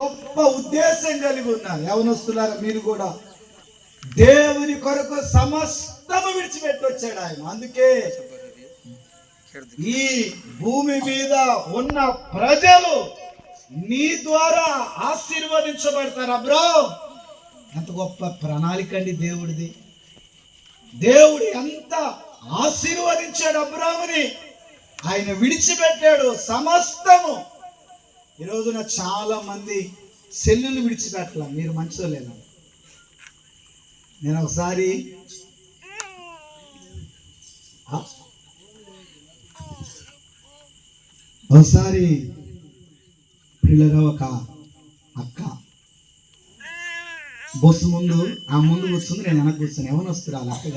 గొప్ప ఉద్దేశం కలిగి ఉన్నారు. యవనస్తులారా మీరు కూడా దేవుని కొరకు సమస్తము విడిచిపెట్టి వచ్చాడు ఆయన. అందుకే ఈ భూమి మీద ఉన్న ప్రజలు నీ ద్వారా ఆశీర్వదించబడతారు అబ్రో ఎంత గొప్ప ప్రణాళిక అండి దేవుడిది. దేవుడు ఎంత ఆశీర్వదించాడు అబ్రాముని? ఆయన విడిచిపెట్టాడు సమస్తము. ఈ రోజున చాలా మంది సెల్లులు విడిచిపెట్టాల. మీరు మంచిలేనా? నేను ఒకసారి ఒకసారి పిల్లగా ఒక అక్క బస్సు ముందు ఆ ముందు కూర్చుంది నేను వెనక కూర్చుని ఎవరు వస్తారు వాళ్ళ అక్క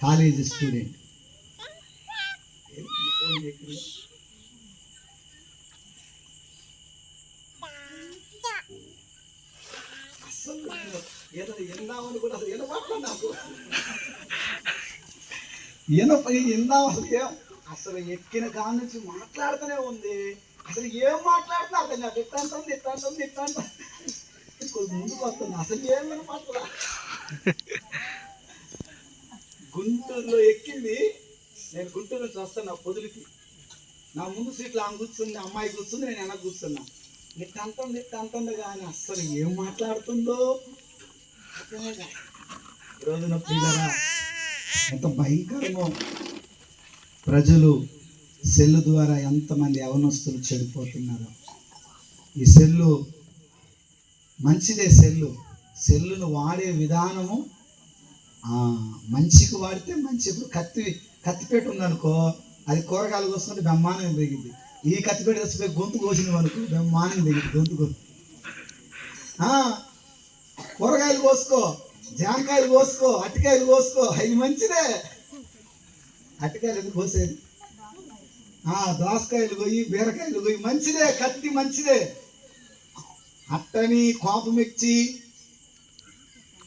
కాలేజీ స్టూడెంట్ అసలు ఏదో విందామని కూడా అసలు వినపట్ల నాకు వినప విందాం అసలు అసలు ఎక్కిన కాడ నుంచి మాట్లాడుతూనే ఉంది అసలు ఏం మాట్లాడుతున్నా అర్థం కాదు ఇట్లా అంటుంది ఇట్లా అంటుంది ఇట్లా అంటుంది ముందుకు వస్తుంది అసలు ఏం వినపడుతుందా గుంటూరులో ఎక్కింది నేను గుంటూరు నుంచి వస్తున్నా పొదులకి. నా ముందు సీట్లో ఆమె కూర్చుంది అమ్మాయి కూర్చుంది నేను ఎలా కూర్చున్నా. ఇట్ట అంటుంది కానీ అస్సలు ఏం మాట్లాడుతుందో? ఈరోజు కాదు. పిల్లరా ఎంత భయంకరమో ప్రజలు సెల్లు ద్వారా ఎంతమంది అవనస్తులు చెడిపోతున్నారు. ఈ సెల్లు మంచిదే సెల్లు. సెల్లును వాడే విధానము మంచికి వాడితే మంచి ఇప్పుడు కత్తి కత్తిపేట ఉందనుకో అది కూరగాయలు కోసుకుంటే బ్రహ్మాండం పెరిగింది ఈ కత్తిపేట తెచ్చిపోయి గొంతు కోసినవి అనుకో బ్రహ్మాండం దగ్గర గొంతు ఆ, కూరగాయలు కోసుకో జామకాయలు కోసుకో అరటికాయలు కోసుకో. అవి మంచిదే. అరటికాయలు ఎందుకు కోసేది? ఆ, దోసకాయలు పోయి బీరకాయలు పోయి మంచిదే కత్తి మంచిదే. అట్టని కోపం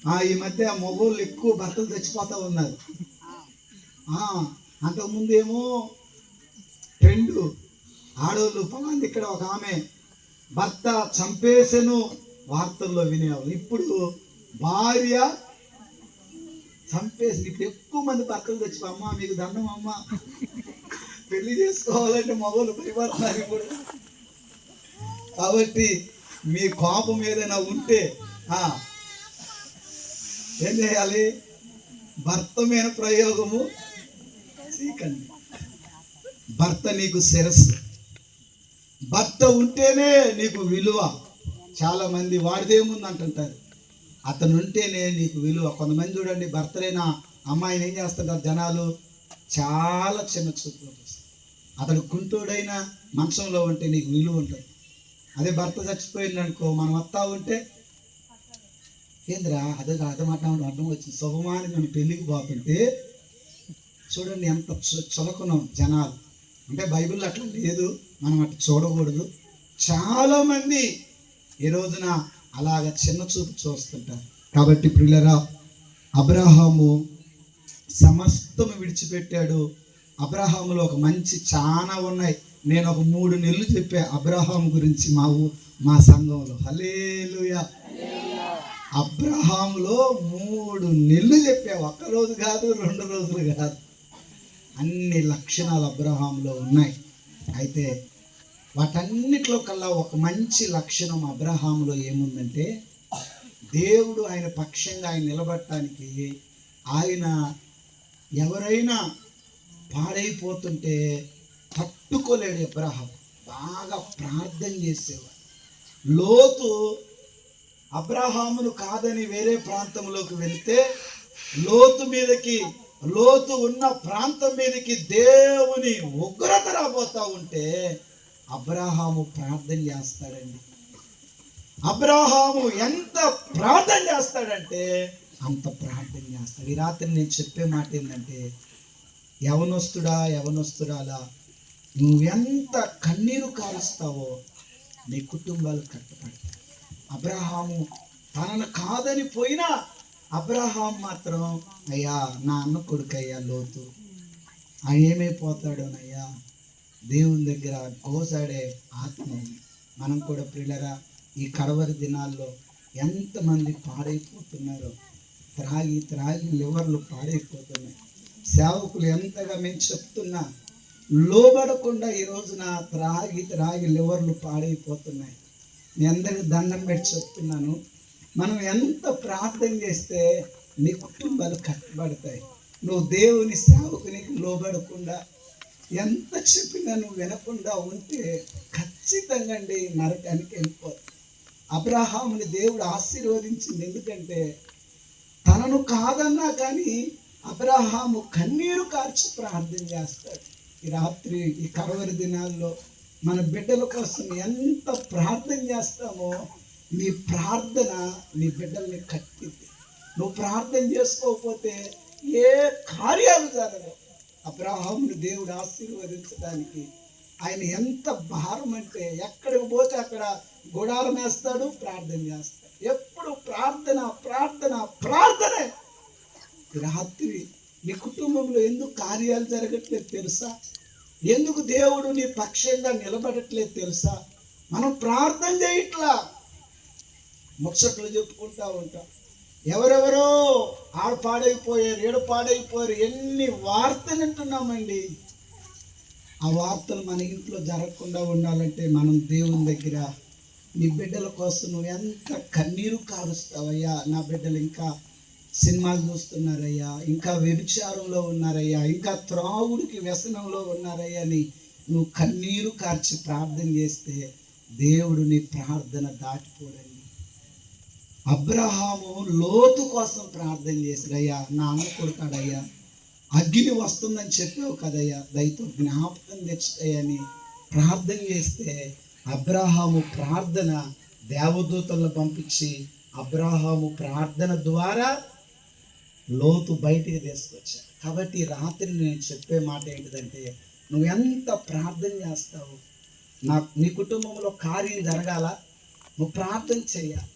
ఆ, ఈ మధ్య మొగోళ్ళు ఎక్కువ భర్తలు తెచ్చిపోతూ ఉన్నారు. ఆ, అంతకుముందు ఏమో ట్రెండ్ ఆడవాళ్ళు పలాంది ఇక్కడ ఒక ఆమె భర్త చంపేసెను వార్తల్లో వినేవాళ్ళు. ఇప్పుడు భార్య చంపేసి ఇప్పుడు ఎక్కువ మంది భర్తలు చచ్చిపో అమ్మ మీకు దండం అమ్మ. పెళ్ళి చేసుకోవాలంటే మగవాళ్ళు భయపడుతున్నారు ఇప్పుడు. కాబట్టి మీ కోపం ఏదైనా ఉంటే ఏం చేయాలి? భర్త మీద ప్రయోగము చేయకండి. భర్త నీకు శిరస్సు. భర్త ఉంటేనే నీకు విలువ. చాలా మంది వాడిదేముంది అంటుంటారు. అతను ఉంటేనే నీకు విలువ. కొంతమంది చూడండి భర్త అమ్మాయిని ఏం చేస్తుంటారు జనాలు? చాలా చిన్న చూపులు అతడు కుంటోడైన మంచంలో ఉంటే నీకు విలువ ఉంటుంది. అదే భర్త చచ్చిపోయిందనుకో మనం వస్తా ఉంటే? ఏందిరా అదే అర్థం అర్థం వచ్చింది. శుభమాని మనం పెళ్ళికి పోతుంటే చూడండి ఎంత చులకనం జనాలు. అంటే బైబిల్ అట్లా లేదు. మనం అట్లా చూడకూడదు. చాలా మంది ఈ రోజున అలాగ చిన్న చూపు చూస్తుంటారు. కాబట్టి ప్రియులరా అబ్రహాము సమస్తము విడిచిపెట్టాడు. అబ్రహాములో ఒక మంచి చాలా ఉన్నాయి. నేను ఒక మూడు నెలలు చెప్పా అబ్రహాం గురించి మా ఊ- మా సంఘంలో. హలేలుయా అబ్రహాములో మూడు నెలలు చెప్పా ఒక్క రోజు కాదు రెండు రోజులు కాదు. అన్ని లక్షణాలు అబ్రహాంలో ఉన్నాయి. అయితే వాటన్నిటిలో కల్లా ఒక మంచి లక్షణం అబ్రహాంలో ఏముందంటే దేవుడు ఆయన పక్షంగా ఆయన నిలబడటానికి ఆయన ఎవరైనా పాడైపోతుంటే తట్టుకోలేడు అబ్రహాం బాగా ప్రార్థన చేసేవాడు. లోతు అబ్రహామును కాదని వేరే ప్రాంతంలోకి వెళ్తే లోతు మీదకి లోతు ఉన్న ప్రాంతం మీదకి దేవుని ఉగ్రత రాబోతా ఉంటే అబ్రహాము ప్రార్థన చేస్తాడండి. అబ్రహాము ఎంత ప్రార్థన చేస్తాడంటే అంత ప్రార్థన చేస్తాడు. ఈ రాత్రి నేను చెప్పే మాట ఏంటంటే యవనొస్తుడా యవనొస్తుడాలా నువ్వెంత కన్నీరు కాలుస్తావో నీ కుటుంబాలు కట్టపడతాయి అబ్రహాము తనను కాదని పోయినా అబ్రహాం మాత్రం అయ్యా నా అన్న కొడుకయ్యా లోతు. ఆయన ఏమైపోతాడోనయ్యా దేవుని దగ్గర కోసాడే ఆత్మ. ఉంది మనం కూడా పిల్లరా ఈ కడవరి దినాల్లో ఎంతమంది పాడైపోతున్నారో. త్రాగి త్రాగి లివర్లు పాడైపోతున్నాయి. సేవకులు ఎంతగా మేము చెప్తున్నా లోబడకుండా ఈ రోజున త్రాగి త్రాగి లివర్లు పాడైపోతున్నాయి. మీ అందరికి దండం పెట్టి చెప్తున్నాను మనం ఎంత ప్రార్థన చేస్తే నీ కుటుంబాలు కట్టబడతాయి. నువ్వు దేవుని సేవకునికి లోబడకుండా ఎంత చెప్పినా నువ్వు వినకుండా ఉంటే ఖచ్చితంగా అండి నరకానికి వెళ్ళిపోతుంది అబ్రహాముని దేవుడు ఆశీర్వదించింది ఎందుకంటే తనను కాదన్నా కానీ అబ్రహాము కన్నీరు కార్చి ప్రార్థన చేస్తాడు. ఈ రాత్రి ఈ కరవరి దినాల్లో మన బిడ్డల కోసం ఎంత ప్రార్థన చేస్తామో నీ ప్రార్థన నీ బిడ్డల్ని కట్టింది. నువ్వు ప్రార్థన చేసుకోకపోతే ఏ కార్యాలు జరగవు. అబ్రహాముని దేవుడు ఆశీర్వదించడానికి ఆయన ఎంత భారం అంటే ఎక్కడికి పోతే అక్కడ గుడారం వేస్తాడు ప్రార్థన చేస్తాడు. ఎప్పుడు ప్రార్థన ప్రార్థన ప్రార్థనే. రాత్రి నీ కుటుంబంలో ఎందుకు కార్యాలు జరగట్లేదు తెలుసా? ఎందుకు దేవుడు నీ పక్షంగా నిలబడట్లేదు తెలుసా? మనం ప్రార్థన చేయట్లా. ముచ్చట్లు చెప్పుకుంటా ఉంటాం ఎవరెవరో ఆడ పాడైపోయారు ఏడు పాడైపోయారు ఎన్ని వార్తలు వింటున్నామండి. ఆ వార్తలు మన ఇంట్లో జరగకుండా ఉండాలంటే మనం దేవుని దగ్గర నీ బిడ్డల కోసం నువ్వు ఎంత కన్నీరు కారుస్తావయ్యా. నా బిడ్డలు ఇంకా సినిమాలు చూస్తున్నారయ్యా ఇంకా వ్యభిచారంలో ఉన్నారయ్యా ఇంకా త్రాగుడికి వ్యసనంలో ఉన్నారయ్యా అని నువ్వు కన్నీరు కార్చి ప్రార్థన చేస్తే దేవుడు నీ ప్రార్థన దాటిపోడండి. అబ్రహాము లోతు కోసం ప్రార్థన చేశారయ్యా నా అన్న కొడుకాడయ్యా అగ్ని వస్తుందని చెప్పావు కదయ్యా దయతో జ్ఞాపకం తెచ్చుతాయని ప్రార్థన చేస్తే అబ్రహాము ప్రార్థన దేవదూతలను పంపించి అబ్రహాము ప్రార్థన ద్వారా లోతు బయటికి తీసుకొచ్చాడు. కాబట్టి రాత్రి నేను చెప్పే మాట ఏంటిదంటే నువ్వు ఎంత ప్రార్థన చేస్తావు నా నీ కుటుంబంలో కార్యం జరగాల? నువ్వు ప్రార్థన చెయ్యాలి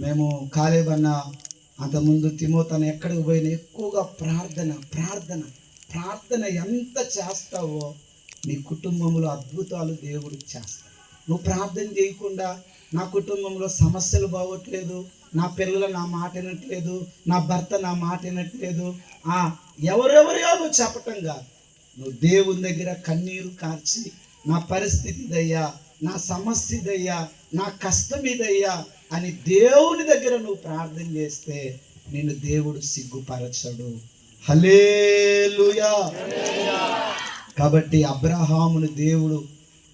మేము కాలేబన్న అంతకుముందు తిమోతను ఎక్కడికి పోయినా ఎక్కువగా ప్రార్థన ప్రార్థన ప్రార్థన ఎంత చేస్తావో నీ కుటుంబంలో అద్భుతాలు దేవుడు చేస్తాడు. నువ్వు ప్రార్థన చేయకుండా నా కుటుంబంలో సమస్యలు బాగోట్లేదు నా పిల్లలు నా మాట వినట్లేదు నా భర్త నా మాట వినట్లేదు ఆ ఎవరెవరియో నువ్వు చెప్పటం కాదు. నువ్వు దేవుని దగ్గర కన్నీరు కార్చి నా పరిస్థితి దయ్యా నా సమస్య దయ్యా నా కష్టం ఇదయ్యా అని దేవుని దగ్గర నువ్వు ప్రార్థన చేస్తే నిన్ను దేవుడు సిగ్గుపరచడు. హలేలుయా కాబట్టి అబ్రహామును దేవుడు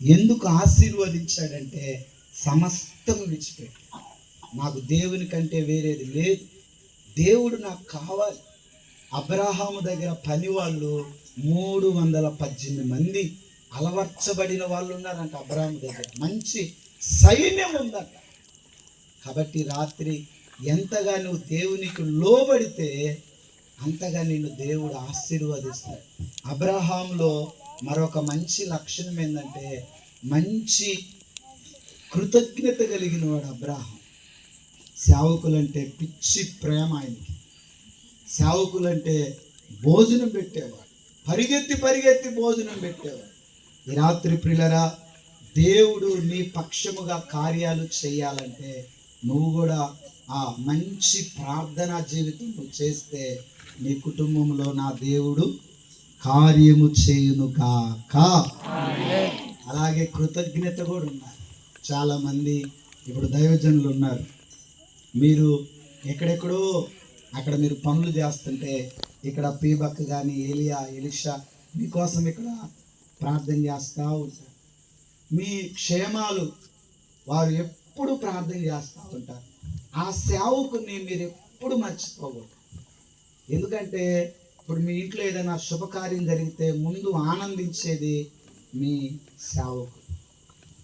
ఎందుకు ఆశీర్వదించాడంటే సమస్తం విడిచిపెట్టి. నాకు దేవుని కంటే వేరేది లేదు. దేవుడు నాకు కావాలి. అబ్రహాము దగ్గర పని వాళ్ళు మూడు వందల పద్దెనిమిది మంది అలవర్చబడిన వాళ్ళు ఉన్నారంట అబ్రహాము దగ్గర. మంచి సైన్యం ఉందంట. కాబట్టి రాత్రి ఎంతగా నువ్వు దేవునికి లోబడితే అంతగా నిన్ను దేవుడు ఆశీర్వదిస్తాడు. అబ్రహాంలో మరొక మంచి లక్షణం ఏంటంటే మంచి కృతజ్ఞత కలిగిన వాడు అబ్రహాం. సేవకులంటే పిచ్చి ప్రేమ ఆయనకి. సేవకులంటే భోజనం పెట్టేవాడు. పరిగెత్తి పరిగెత్తి భోజనం పెట్టేవాడు. ఈ రాత్రి ప్రిలరా దేవుడు నీ పక్షముగా కార్యాలు చేయాలంటే నువ్వు కూడా ఆ మంచి ప్రార్థనా జీవితం నువ్వు చేస్తే నీ కుటుంబంలో నా దేవుడు కార్యము చేయును కాక అలాగే కృతజ్ఞత కూడా ఉన్నారు. చాలామంది ఇప్పుడు దైవజనులు ఉన్నారు. మీరు ఎక్కడెక్కడో అక్కడ మీరు పనులు చేస్తుంటే ఇక్కడ పీబక్ కానీ ఏలియా ఎలిషా మీకోసం ఇక్కడ ప్రార్థన చేస్తూ ఉంటారు. మీ క్షేమాలు వారు ఎప్పుడు ప్రార్థన చేస్తూ ఉంటారు ఆ సేవకుని మీరు ఎప్పుడు మర్చిపోకూడదు. ఎందుకంటే ఇప్పుడు మీ ఇంట్లో ఏదైనా శుభకార్యం జరిగితే ముందు ఆనందించేది మీ సేవకు.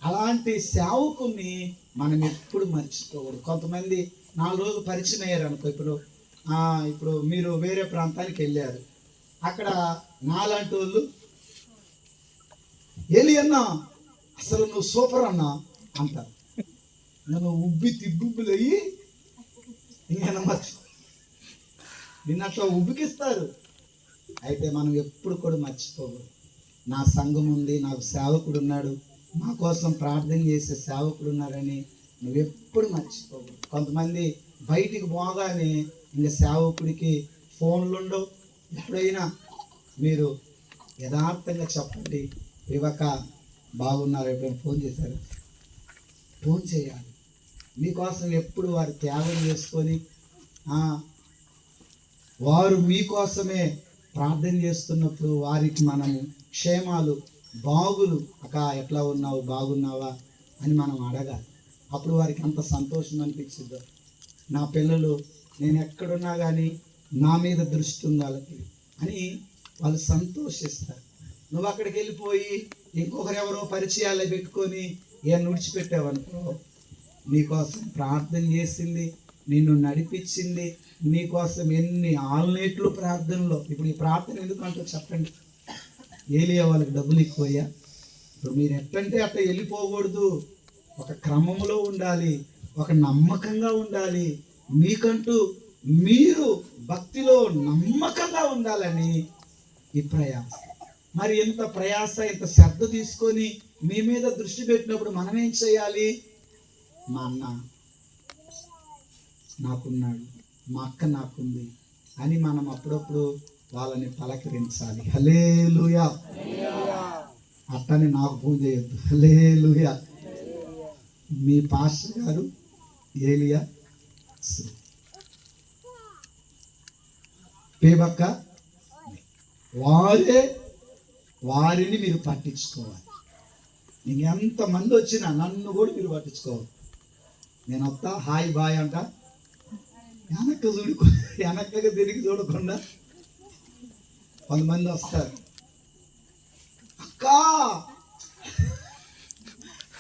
అలాంటి సేవకుని మనం ఎప్పుడు మర్చిపోకూడదు. కొంతమంది నాలుగు రోజులు పరిచయం అయ్యారు అనుకో ఇప్పుడు ఇప్పుడు మీరు వేరే ప్రాంతానికి వెళ్ళారు. అక్కడ నాలాంటి వాళ్ళు వెళ్ళి అన్నా అసలు నువ్వు సూపర్ అన్నా అంటారు. నన్ను ఉబ్బి తిబ్బుబ్బులయ్యి ఇంకా మర్చి నిన్న అట్లా ఉబ్బికిస్తారు. అయితే మనం ఎప్పుడు కూడా మర్చిపోకూడదు నా సంఘం ఉంది నాకు సేవకుడు ఉన్నాడు మా కోసం ప్రార్థన చేసే సేవకుడు ఉన్నారని నువ్వెప్పుడు మర్చిపోవు కొంతమంది బయటికి పోగానే ఇంకా సేవకుడికి ఫోన్లు ఉండవు. ఎప్పుడైనా మీరు యథార్థంగా చెప్పండి. ఇవ్వక బాగున్నారు ఎప్పుడైనా ఫోన్ చేశారు? ఫోన్ చేయాలి. మీకోసం ఎప్పుడు వారు త్యాగం చేసుకొని వారు మీకోసమే ప్రార్థన చేస్తున్నప్పుడు వారికి మనము క్షేమాలు బాగులు అక్క ఎట్లా ఉన్నావు? బాగున్నావా? అని మనం అడగాలి. అప్పుడు వారికి అంత సంతోషం అనిపించిందో నా పిల్లలు నేను ఎక్కడున్నా కానీ నా మీద దృష్టి ఉంది వాళ్ళకి అని వాళ్ళు సంతోషిస్తారు. నువ్వు అక్కడికి వెళ్ళిపోయి ఇంకొకరు ఎవరో పరిచయాలు పెట్టుకొని ఏ నుడిచిపెట్టావనుకో నీకోసం ప్రార్థన చేసింది నిన్ను నడిపించింది నీకోసం ఎన్ని ఆల్నేట్లు ప్రార్థనలో. ఇప్పుడు ఈ ప్రార్థన ఎందుకంటే చెప్పండి. ఏలియా వాళ్ళకి డబ్బులు ఎక్కువయ్యా ఇప్పుడు మీరు ఎట్టంటే అట్ట వెళ్ళిపోకూడదు. ఒక క్రమంలో ఉండాలి ఒక నమ్మకంగా ఉండాలి. మీకంటూ మీరు భక్తిలో నమ్మకంగా ఉండాలని ఈ ప్రయాస. మరి ఇంత ప్రయాస ఇంత శ్రద్ధ తీసుకొని మీ మీద దృష్టి పెట్టినప్పుడు మనం ఏం చేయాలి? మా అన్న నాకున్నాడు మా అక్క నాకుంది అని మనం అప్పుడప్పుడు వాళ్ళని పలకరించాలి. హలే హలేలుయా అట్టని నాకు పూజ చేయొద్దు. హలేలుయా మీ పాస్టర్ గారు ఏలియా పేబక్క వారే వారిని మీరు పట్టించుకోవాలి. నేను ఎంతమంది వచ్చినా నన్ను కూడా మీరు పట్టించుకోవాలి. నేను వస్తా హాయ్ బాయ్ అంట. వెనక్కి చూడు వెనక్కగా తిరిగి చూడకుండా కొంతమంది వస్తారు. అక్క!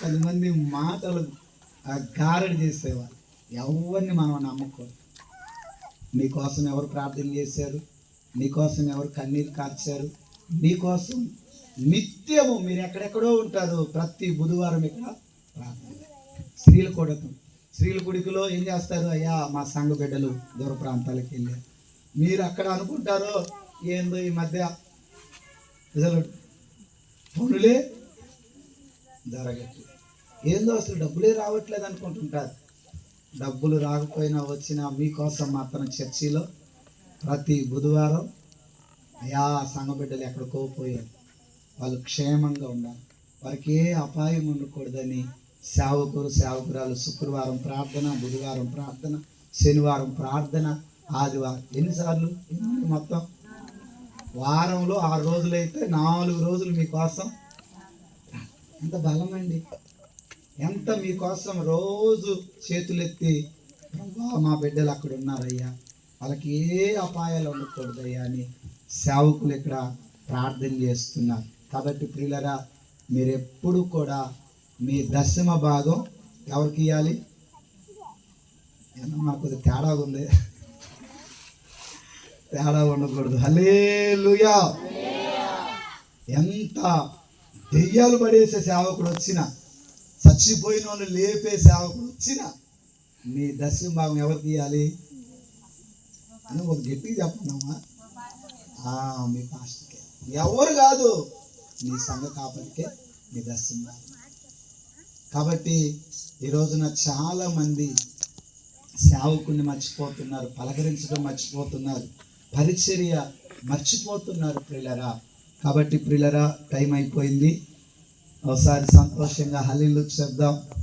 కొంతమంది మాటలు గారడి చేసేవారు ఎవరిని మనం నమ్మకూడదు. నీకోసం ఎవరు ప్రార్థన చేశారు? నీకోసం ఎవరు కన్నీరు కార్చారు? నీకోసం నిత్యము మీరు ఎక్కడెక్కడో ఉంటారు. ప్రతి బుధవారం ఇక్కడ ప్రార్థన. స్త్రీలు కూడా స్త్రీల గుడికిలో ఏం చేస్తారు? అయ్యా మా సంఘ బిడ్డలు దూర ప్రాంతాలకు వెళ్ళారు. మీరు అక్కడ అనుకుంటారో ఏందో ఈ మధ్య అసలు పనులే జరగట్లేదు. ఏందో అసలు డబ్బులే రావట్లేదు అనుకుంటుంటారు. డబ్బులు రాకపోయినా వచ్చినా మీకోసం మాత్రం చర్చిలో ప్రతి బుధవారం అయా సంఘ బిడ్డలు ఎక్కడికో పోయారు. వాళ్ళు క్షేమంగా ఉండాలి వారికి ఏ అపాయం ఉండకూడదని సేవకులు సేవకురాలు శుక్రవారం ప్రార్థన బుధవారం ప్రార్థన శనివారం ప్రార్థన ఆదివారం. ఎన్నిసార్లు? ఎన్ని మొత్తం? వారంలో ఆరు రోజులైతే నాలుగు రోజులు మీకోసం. ఎంత బలమండి. ఎంత మీకోసం రోజు చేతులెత్తి ప్రభా మా బిడ్డలు అక్కడ ఉన్నారయ్యా వాళ్ళకి ఏ అపాయాలు ఉండకూడదయ్యా అని సేవకులు ఇక్కడ ప్రార్థన చేస్తున్నారు. కాబట్టి ప్రియులరా మీరు ఎప్పుడు కూడా మీ దశమ భాగం ఎవరికి ఇవ్వాలి ఏమన్నా మాకు కొద్దిగా తేడా ఉంది. తేడా ఉండకూడదు. హలేలుయా ఎంత దెయ్యాలు పడేసే సేవకుడు వచ్చినా చచ్చిపోయిన వాళ్ళు లేపే సేవకుడు వచ్చినా మీ దశమ భాగం ఎవరికి ఇవ్వాలి అని ఒక గట్టిగా చెప్పండమ్మా మీ పాస్టర్కే. ఎవరు కాదు మీ సంఘ కాపలికే మీ దశమ భాగం. కాబట్టి ఈ రోజున చాలా సేవకుని మర్చిపోతున్నారు పలకరించడం మర్చిపోతున్నారు పరిచర్య మర్చిపోతున్నారు ప్రిలరా. కాబట్టి ప్రిలరా టైం అయిపోయింది. ఒకసారి సంతోషంగా హలీలు చెప్దాం.